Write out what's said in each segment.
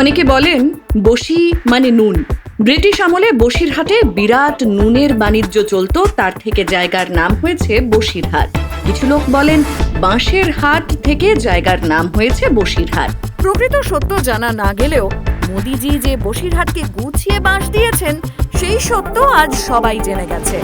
অনেকে বলেন বসি মানে নুন। ব্রিটিশ আমলে বসিরহাটে বিরাট নুনের বাণিজ্য চলত, তার থেকে জায়গার নাম হয়েছে বসিরহাট। কিছু লোক বলেন বাঁশের হাট থেকে জায়গার নাম হয়েছে বসিরহাট। প্রকৃত সত্য জানা না গেলেও মোদিজি যে বসিরহাটকে গুছিয়ে বাঁশ দিয়েছেন, সেই সত্য আজ সবাই জেনে গেছে।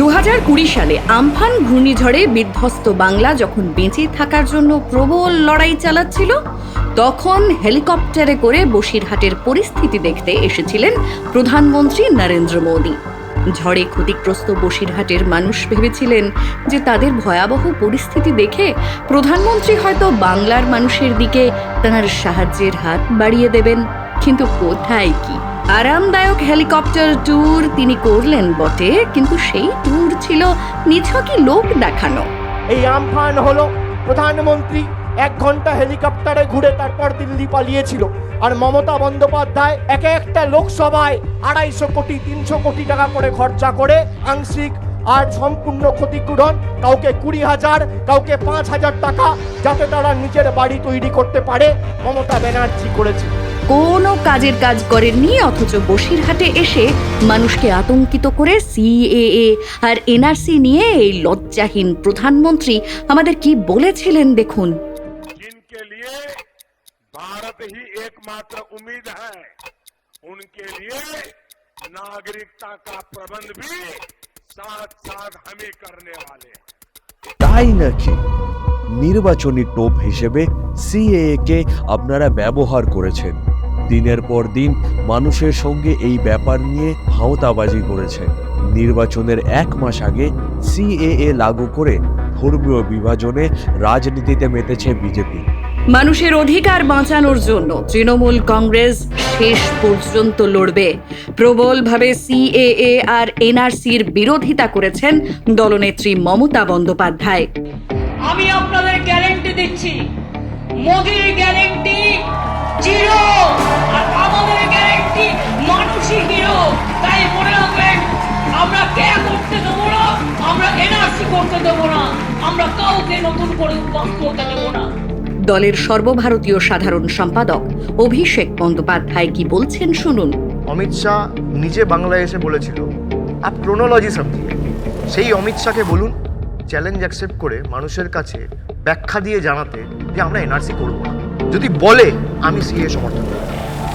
দু হাজার কুড়ি সালে আমফান ঘূর্ণিঝড়ে বিধ্বস্ত বাংলা যখন বেঁচে থাকার জন্য প্রবল লড়াই চালাচ্ছিল, তখন হেলিকপ্টারে করে বসিরহাটের পরিস্থিতি দেখতে এসেছিলেন প্রধানমন্ত্রী নরেন্দ্র মোদী। ঝড়ে ক্ষতিগ্রস্ত বসিরহাটের মানুষ ভেবেছিলেন যে তাদের ভয়াবহ পরিস্থিতি দেখে প্রধানমন্ত্রী হয়তো বাংলার মানুষের দিকে তাঁর সাহায্যের হাত বাড়িয়ে দেবেন। কিন্তু কোথায় কি? আরামদায়ক হেলিকপ্টার ট্যুর তিনি করলেন বটে, কিন্তু সেই ট্যুর ছিল নিছকই লোক দেখানো। এই আমফান হলো প্রধানমন্ত্রী এক ঘণ্টা হেলিকপ্টারে ঘুরে তারপর দিল্লি পালিয়েছিল, আর মমতা বন্দ্যোপাধ্যায় এক একটা লোকসভায় আড়াইশো কোটি, তিনশো কোটি টাকা করে খরচা করে আংশিক আর সম্পূর্ণ ক্ষতিপূরণ, কাউকে কুড়ি হাজার, কাউকে পাঁচ হাজার টাকা, যাতে তারা নিজের বাড়ি তৈরি করতে পারে, মমতা ব্যানার্জি করেছে। কোনো কাজের কাজ করেননি অথচ বসিরহাটে এসে মানুষকে আতঙ্কিত করে সিএএ আর এনআরসি নিয়ে এই লজ্জাহীন প্রধানমন্ত্রী আমাদের কি বলেছিলেন দেখুন जिनके लिए भारत ही एकमात्र उम्मीद है उनके लिए नागरिकता का प्रबंध भी साथ साथ हम ही करने वाले हैं তাই নাকি নির্বাচনী টোপ হিসেবে সিএএ কে আপনারা ব্যবহার করেছেন। দিনের পর দিন মানুষের সঙ্গে এই ব্যাপার নিয়ে হাওতাবাজি করেছেন নির্বাচনের এক মাস আগে সিএএ লাগু করে ধর্মীয় বিভাজনে রাজনীতিতে মেতেছে বিজেপি। মানুষের অধিকার বাঁচানোর জন্য তৃণমূল কংগ্রেস শেষ পর্যন্ত লড়বে। প্রবলভাবে সিএএ আর এনআরসির বিরোধিতা করেছেন দলনেত্রী মমতা বন্দ্যোপাধ্যায়। আমি আপনাদের গ্যারেন্টি দিচ্ছি। মোদির গ্যারেন্টি জিরো। আর আমাদের গ্যারেন্টি মানুষই হিরো। তাই মনে রাখবেন আমরা কে করতে দেবো না আমরা এনআরসি করতে দেবো না আমরা কাউকে নতুন করে করতে দেবো না। দলের সর্বভারতীয় সাধারণ সম্পাদক অভিষেক বন্দ্যোপাধ্যায় কি বলছেন শুনুন। অমিত শাহ নিজে বাংলায় এসে বলেছিল আপ ক্রোনোলজি সমঝিয়ে সেই অমিত শাহকে বলুন চ্যালেঞ্জ অ্যাকসেপ্ট করে মানুষের কাছে ব্যাখ্যা দিয়ে জানাতে যে আমরা এনআরসি করব না। যদি বলে, আমি সিএ সমর্থন করব।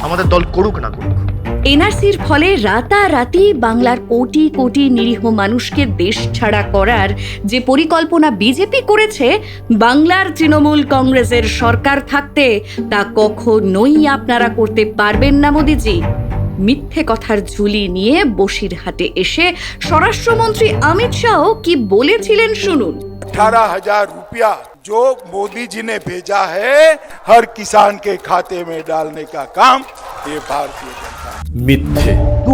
আমাদের দল করুক না করুক। এনআরসির ফলে রাতারাতি বাংলার কোটি কোটি নিরীহ মানুষকে দেশ ছাড়া করার যে পরিকল্পনা বিজেপি করেছে, বাংলার তৃণমূল কংগ্রেসের সরকার থাকতে তা কখনোই আপনারা করতে পারবেন না, মোদিজি। মিথ্যে কথার ঝুলি নিয়ে বসিরহাটে এসে স্বরাষ্ট্রমন্ত্রী অমিত শাহ কি বলেছিলেন শুনুন अठारह हजार रुपया जो मोदी जी ने भेजा है हर किसान के खाते में डालने का काम ये भारतीय जनता মিথ্যে দু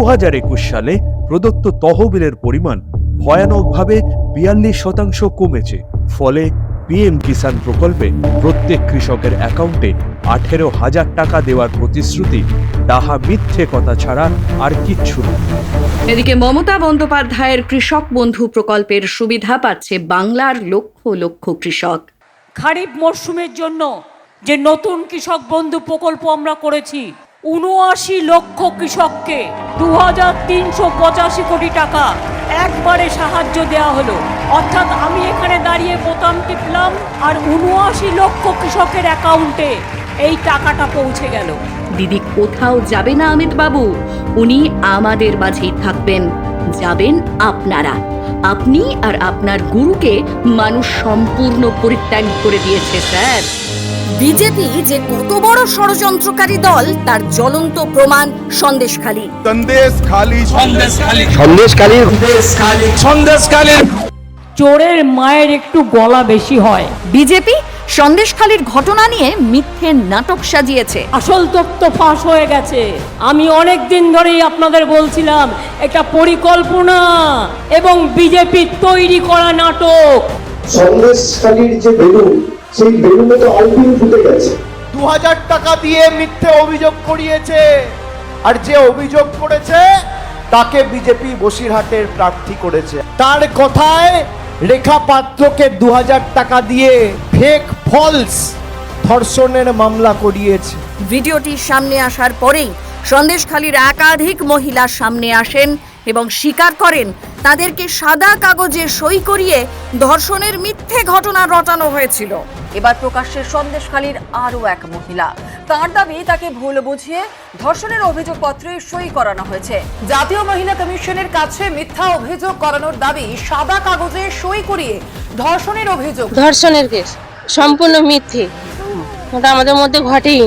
সালে প্রদত্ত তহবিলের পরিমাণ ভয়ানকভাবে বিয়াল্লিশ শতাংশ কমেছে ফলে পিএম কিষাণ প্রকল্পে প্রত্যেক কৃষকের অ্যাকাউন্টে আঠেরো হাজার টাকা দেওয়ার প্রতিশ্রুতি। তাহা মিথ্যে কথা ছাড়া আর কিচ্ছু নয় এদিকে মমতা বন্দ্যোপাধ্যায়ের কৃষক বন্ধু প্রকল্পের সুবিধা পাচ্ছে বাংলার লক্ষ লক্ষ কৃষক। খারিফ মরশুমের জন্য যে নতুন কৃষক বন্ধু প্রকল্প আমরা করেছি উনআশি লক্ষ কৃষককে দু হাজার তিনশো পঁচাশি কোটি টাকা একবারে সাহায্য দেওয়া হলো। অর্থাৎ আমি এখানে দাঁড়িয়ে বোতাম টিপলাম আর উনআশি লক্ষ কৃষকের অ্যাকাউন্টে এই টাকাটা পৌঁছে গেল। দিদি, কোথাও যাবে না অমিত বাবু? উনি আমাদের মাঝেই থাকবেন। যাবেন আপনারা। আপনি আর আপনার গুরুকে মানুষ সম্পূর্ণ পরিত্যাগ করে দিয়েছে, স্যার। বিজেপি যে কত বড় ষড়যন্ত্রকারী দল তার জ্বলন্ত প্রমাণ সন্দেশখালী। সন্দেশখালী। সন্দেশখালী। সন্দেশখালী। সন্দেশখালী। সন্দেশখালী। চোরের মায়ের একটু গলা বেশি হয়। বিজেপি সন্দেশ খালির ঘটনা নিয়ে মিথ্যে নাটক সাজিয়েছে। আসল তথ্য ফাঁস হয়ে গেছে। আমি অনেক দিন ধরেই আপনাদের বলছিলাম একটা পরিকল্পনা এবং বিজেপি তৈরি করা নাটক। সন্দেশ খালির যে বেলুন সেই বেলুনে তো আলপিন ফুটে গেছে। দু হাজার টাকা দিয়ে মিথ্যে অভিযোগ করিয়েছে। আর যে অভিযোগ করেছে তাকে বিজেপি বসিরহাটের প্রার্থী করেছে। তার কথায় রেখা পাত্রকে দু হাজার টাকা দিয়ে ফেক ফলস ধর্ষণের মামলা করিয়েছে। ভিডিওটি সামনে আসার পরেই সন্দেশখালীর একাধিক মহিলা সামনে আসেন এবং স্বীকার করেন তাদেরকে সাদা কাগজে সই করিয়ে ধর্ষণের মিথ্যে ঘটনা রটানো হয়েছিল। এবার প্রকাশ্যে সন্দেশখালীর আরও এক মহিলা। তার দাবি, তাকে ভুল বুঝিয়ে ধর্ষণের অভিযোগপত্রে সই করানো হয়েছে। জাতীয় মহিলা কমিশনের কাছে মিথ্যা অভিযোগ করানোর দাবি, সাদা কাগজে সই করিয়ে ধর্ষণের অভিযোগ। ধর্ষণের কেস, সম্পূর্ণ মিথ্যে। ওটা আমাদের মধ্যে ঘটেই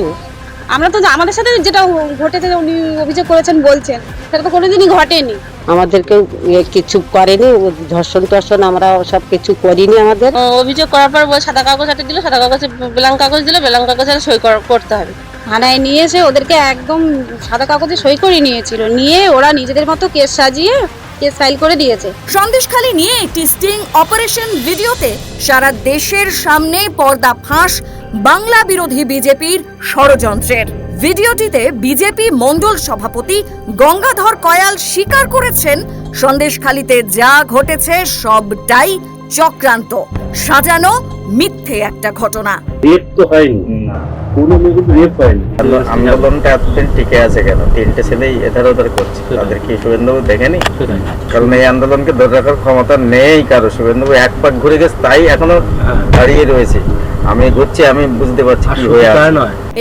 আমরা তো আমাদের সাথে যেটা ঘটেছে উনি অভিযোগ করেছেন বলছেন সেটা তো কোনোদিনই ঘটেনি। আমাদেরকে ইয়ে কিছু করেনি ধর্ষণ টর্ষণ আমরা সব কিছু করিনি আমাদের। অভিযোগ করার পর সাদা কাগজ হাতে দিল সাদা কাগজে ব্ল্যাঙ্ক কাগজ দিল ব্ল্যাঙ্ক কাগজে সই কর- করতে হবে। থানায় নিয়ে এসে ওদেরকে একদম সাদা কাগজে সই করে নিয়েছিল। নিয়ে ওরা নিজেদের মতো কেস সাজিয়ে কেস ফাইল করে দিয়েছে। সন্দেশখালী নিয়ে একটি স্টিং অপারেশন ভিডিওতে সারা দেশের সামনে পর্দা ফাঁস বাংলা বিরোধী বিজেপির ষড়যন্ত্রের। ভিডিওটিতে বিজেপি মণ্ডল সভাপতি গঙ্গাধর কয়াল স্বীকার করেছেন সন্দেশখালীতে যা ঘটেছে সবটাই চক্রান্ত সাজানো মিথ্যে একটা ঘটনা। আন্দোলনটা এতদিন টিকে আছে কেন? তিনটে ছেলেই এধার ওধার করছে। তাদের কি শুভেন্দুবাবু দেখেনি কারণ এই আন্দোলনকে ধরে রাখার ক্ষমতা নেই কারও। শুভেন্দুবাবু এক পাক ঘুরে গেছে তাই এখনও দাঁড়িয়ে রয়েছে। আমি ঘুরছি আমি বুঝতে পারছি কি হয়ে আছে।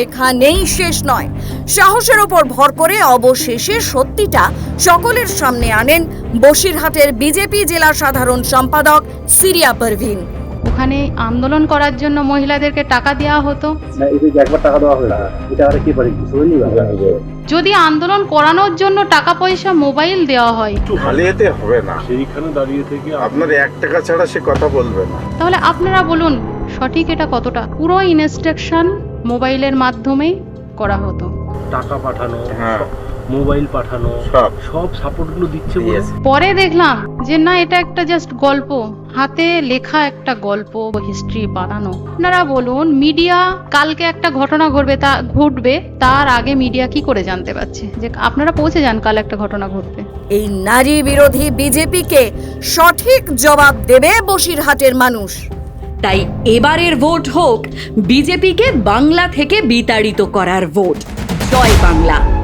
এখানেই শেষ নয়। সাহসের ওপর ভর করে অবশেষে সত্যিটা সকলের সামনে আনেন বসিরহাটের বিজেপি জেলা সাধারণ সম্পাদক সিরিয়া পারভিন। ওখানে আন্দোলন করার জন্য মহিলাদেরকে টাকা দেওয়া হতো। যদি আন্দোলন করানোর জন্য টাকা পয়সা মোবাইল দেওয়া হয়। খালি এতে হবে না। সেইখানে দাঁড়িয়ে থেকে আপনার এক টাকা ছাড়া সে কথা বলবে না। তাহলে আপনারা বলুন সঠিক এটা কতটা? পুরো ইনস্ট্রাকশন মোবাইলের মাধ্যমেই করা হতো। টাকা পাঠানো হ্যাঁ। মোবাইল পাঠানো সব। সব সাপোর্টগুলো দিচ্ছে পরে দেখলাম যে না এটা একটা জাস্ট গল্প। হাতে লেখা একটা গল্প হিস্ট্রি বানানো। আপনারা বলুন মিডিয়া কালকে একটা ঘটনা ঘটবে তা ঘটবে তার আগে মিডিয়া কি করে জানতে পারছে? যে আপনারা পৌঁছে যান কাল একটা ঘটনা ঘটবে। এই নারী বিরোধী বিজেপিকে সঠিক জবাব দেবে বসিরহাটের মানুষ। তাই এবারের ভোট হোক বিজেপিকে বাংলা থেকে বিতাড়িত করার ভোট। জয় বাংলা।